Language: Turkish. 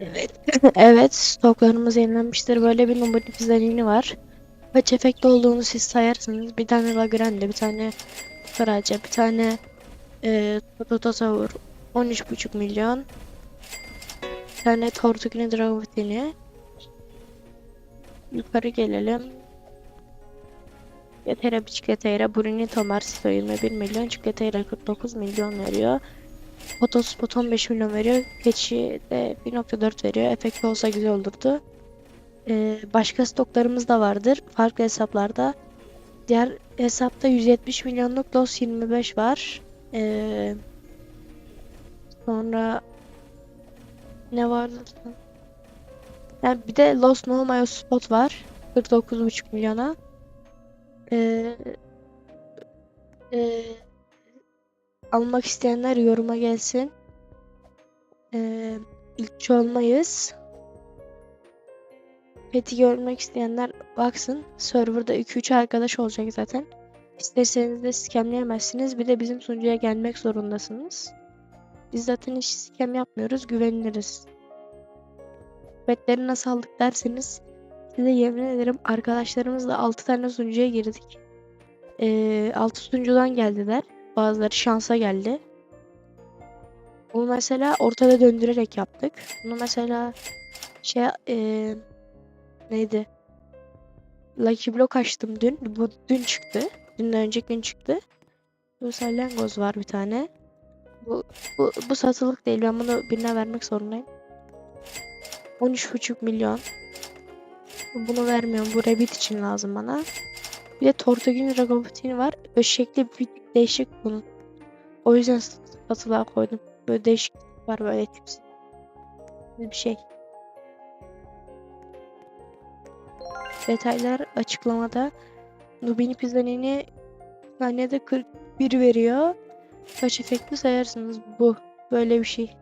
Evet. evet stoklarımız yenilenmiştir. Böyle bir numaralı pizzanini var. Kaç efekt olduğunu siz sayarsınız. Bir tane La Grande, bir tane Karaca, bir tane e, Toto Tower 13,5 milyon. Bir tane Tortuguini Dragovitini. Yukarı gelelim. Yetera Biçikletera, Brunito Marsito 21 milyon, Çikletera 49 milyon veriyor. Fotospot 15 milyon veriyor. Keçi de 1.4 veriyor. Efekti olsa güzel olurdu. Ee, başka stoklarımız da vardır. Farklı hesaplarda. Diğer hesapta 170 milyonluk Loss 25 var. Ee, sonra ne vardı? Yani bir de Lost No Mayo Spot var. 49,5 milyona. Ee, e, almak isteyenler yoruma gelsin. Ee, ilkçi olmayız. Pet'i görmek isteyenler baksın. Serverda 2-3 arkadaş olacak zaten. İsterseniz de scamleyemezsiniz. Bir de bizim sunucuya gelmek zorundasınız. Biz zaten hiç scam yapmıyoruz. Güveniliriz. Petleri nasıl aldık derseniz size yemin ederim arkadaşlarımızla 6 tane sunucuya girdik. Ee, 6 sunucudan geldiler. Bazıları şansa geldi. Bunu mesela ortada döndürerek yaptık. Bunu mesela şey eee, neydi? Lucky Block açtım dün. Bu dün çıktı. Dünden önceki gün çıktı. Bu salyangoz var bir tane. Bu, bu, bu satılık değil. Ben bunu birine vermek zorundayım. 13,5 milyon. Bunu vermiyorum. Bu Rabbit için lazım bana. Bir de Tortuguini Ragobutini var. Böyle bir değişik bunun. O yüzden satılığa koydum. Böyle değişik var böyle tipsi. Bir şey. Detaylar açıklamada. Nubini Pizzanini saniyede 41 veriyor. Kaç efekti sayarsınız bu. Böyle bir şey.